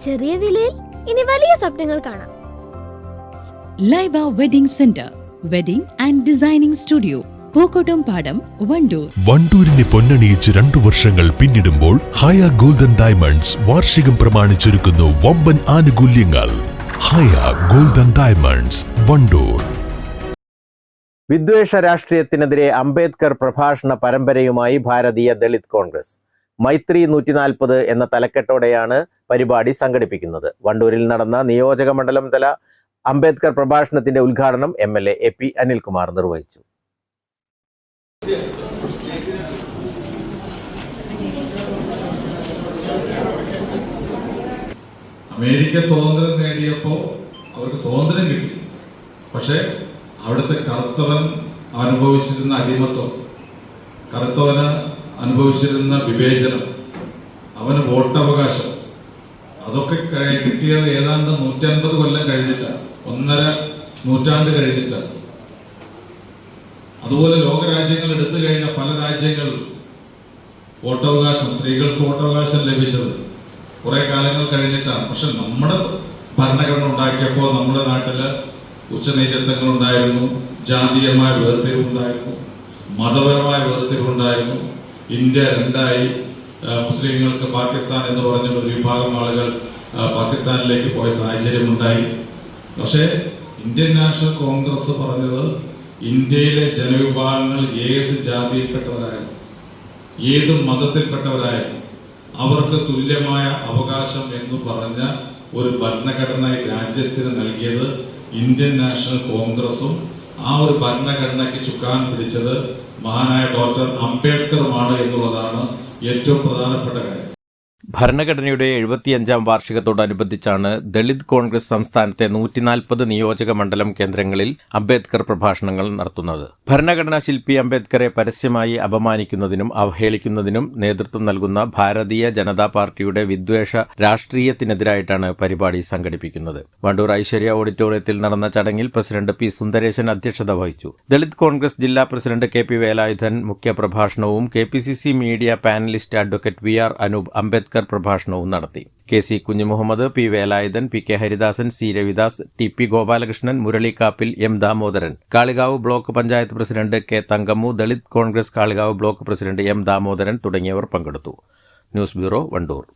ചെറിയ വിലയിൽ ഇനി വലിയ സ്വപ്നങ്ങൾ കാണാം. Laiba wedding centre wedding and designing studio Pookkottum Padam Wandoor. വണ്ടൂരിനെ പൊന്നണിയിച്ച് രണ്ടു വർഷങ്ങൾ പിന്നിടുമ്പോൾ ഹയ ഗോൾഡൻ ഡയമണ്ട്സ് വാർഷികം പ്രമാണിച്ചൊരുക്കുന്നു വമ്പൻ ആനുകൂല്യങ്ങൾ. Haya golden diamonds Wandoor. വിദ്വേഷ രാഷ്ട്രീയത്തിനെതിരെ അംബേദ്കർ പ്രഭാഷണ പരമ്പരയുമായി ഭാരതീയ ദളിത് കോൺഗ്രസ്. മൈത്രി നൂറ്റി നാൽപ്പത് എന്ന തലക്കെട്ടോടെയാണ് പരിപാടി സംഘടിപ്പിക്കുന്നത്. വണ്ടൂരിൽ നടന്ന നിയോജക മണ്ഡലം തല അംബേദ്കർ പ്രഭാഷണത്തിന്റെ ഉദ്ഘാടനം M L A P Anilkumar നിർവഹിച്ചു. അമേരിക്ക സ്വാതന്ത്ര്യം നേടിയപ്പോൾ അവർക്ക് സ്വാതന്ത്ര്യം കിട്ടി. പക്ഷെ അവിടുത്തെ കറുത്തവൻ അനുഭവിച്ചിരുന്ന അടിമത്വം കറുത്തവന് അനുഭവിച്ചിരുന്ന വിവേചനം അവന് വോട്ടവകാശം അതൊക്കെ കിട്ടിയത് ഏതാണ്ട് നൂറ്റൻപത് കൊല്ലം കഴിഞ്ഞിട്ടാണ് ഒന്നര നൂറ്റാണ്ട് കഴിഞ്ഞിട്ടാണ് അതുപോലെ ലോകരാജ്യങ്ങൾ എടുത്തു കഴിഞ്ഞ പല രാജ്യങ്ങളിൽ വോട്ടവകാശം സ്ത്രീകൾക്ക് വോട്ടവകാശം ലഭിച്ചത് കുറെ കാലങ്ങൾ കഴിഞ്ഞിട്ടാണ്. പക്ഷെ നമ്മുടെ ഭരണഘടന ഉണ്ടാക്കിയപ്പോൾ നമ്മുടെ നാട്ടിൽ ഉച്ചനീചത്വങ്ങൾ ഉണ്ടായിരുന്നു ജാതീയമായ വേർതിരിവുണ്ടായിരുന്നു മതപരമായ വേർതിരിവുണ്ടായിരുന്നു. ഇന്ത്യ രണ്ടായി മുസ്ലിങ്ങൾക്ക് പാകിസ്ഥാൻ എന്ന് പറഞ്ഞ ഒരു വിഭാഗം ആളുകൾ പാകിസ്ഥാനിലേക്ക് പോയ സാഹചര്യം ഉണ്ടായി പക്ഷേ ഇന്ത്യൻ നാഷണൽ കോൺഗ്രസ് പറഞ്ഞത് ഇന്ത്യയിലെ ജനവിഭാഗങ്ങൾ ഏത് ജാതിയിൽപ്പെട്ടവരായാലും ഏത് മതത്തിൽപ്പെട്ടവരായാലും അവർക്ക് തുല്യമായ അവകാശം എന്ന് പറഞ്ഞ ഒരു ഭരണഘടന രാജ്യത്തിന് നൽകിയത് ഇന്ത്യൻ നാഷണൽ കോൺഗ്രസും ആ ഒരു ഭരണഘടനയ്ക്ക് ചുക്കാൻ പിടിച്ചത് മഹാനായ ഡോക്ടർ അംബേദ്കറുമാണ് എന്നുള്ളതാണ് ഏറ്റവും പ്രധാനപ്പെട്ട കാര്യം. ഭരണഘടനയുടെ എഴുപത്തിയഞ്ചാം വാർഷികത്തോടനുബന്ധിച്ചാണ് ദളിത് കോൺഗ്രസ് സംസ്ഥാനത്തെ നൂറ്റിനാൽപ്പത് നിയോജക മണ്ഡലം കേന്ദ്രങ്ങളിൽ അംബേദ്കർ പ്രഭാഷണങ്ങൾ നടത്തുന്നത്. ഭരണഘടനാ ശില്പി അംബേദ്കറെ പരസ്യമായി അപമാനിക്കുന്നതിനും അവഹേളിക്കുന്നതിനും നേതൃത്വം നൽകുന്ന ഭാരതീയ ജനതാ പാർട്ടിയുടെ വിദ്വേഷ രാഷ്ട്രീയത്തിനെതിരായിട്ടാണ് പരിപാടി സംഘടിപ്പിക്കുന്നത്. വണ്ടൂർ ഐശ്വര്യ ഓഡിറ്റോറിയത്തിൽ നടന്ന ചടങ്ങിൽ പ്രസിഡന്റ് പി സുന്ദരേശൻ അധ്യക്ഷത വഹിച്ചു. ദളിത് കോൺഗ്രസ് ജില്ലാ president K P Velayudhan മുഖ്യപ്രഭാഷണവും K P C C media panelist advocate V R Anoop Ambedkar പ്രഭാഷണവും നടത്തി. K C Kunjumuhammad P Velayudhan P K Haridasan C Ravidas T P Gopalakrishnan Muralikkappil M Damodaran. Kalikavu block panchayat president K Thankammu Dalit Congress Kalikavu block president M Damodaran തുടങ്ങിയവർ പങ്കെടുത്തു. News bureau Wandoor.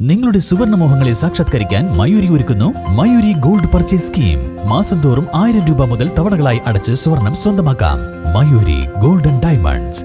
നിങ്ങളുടെ സുവർണമോഹങ്ങളെ സാക്ഷാത്കരിക്കാൻ മയൂരി ഒരുക്കുന്നു Mayuri gold purchase scheme. മാസം തോറും ആയിരം രൂപ മുതൽ തവണകളായി അടച്ച് സ്വർണം സ്വന്തമാക്കാം. Mayuri golden diamonds.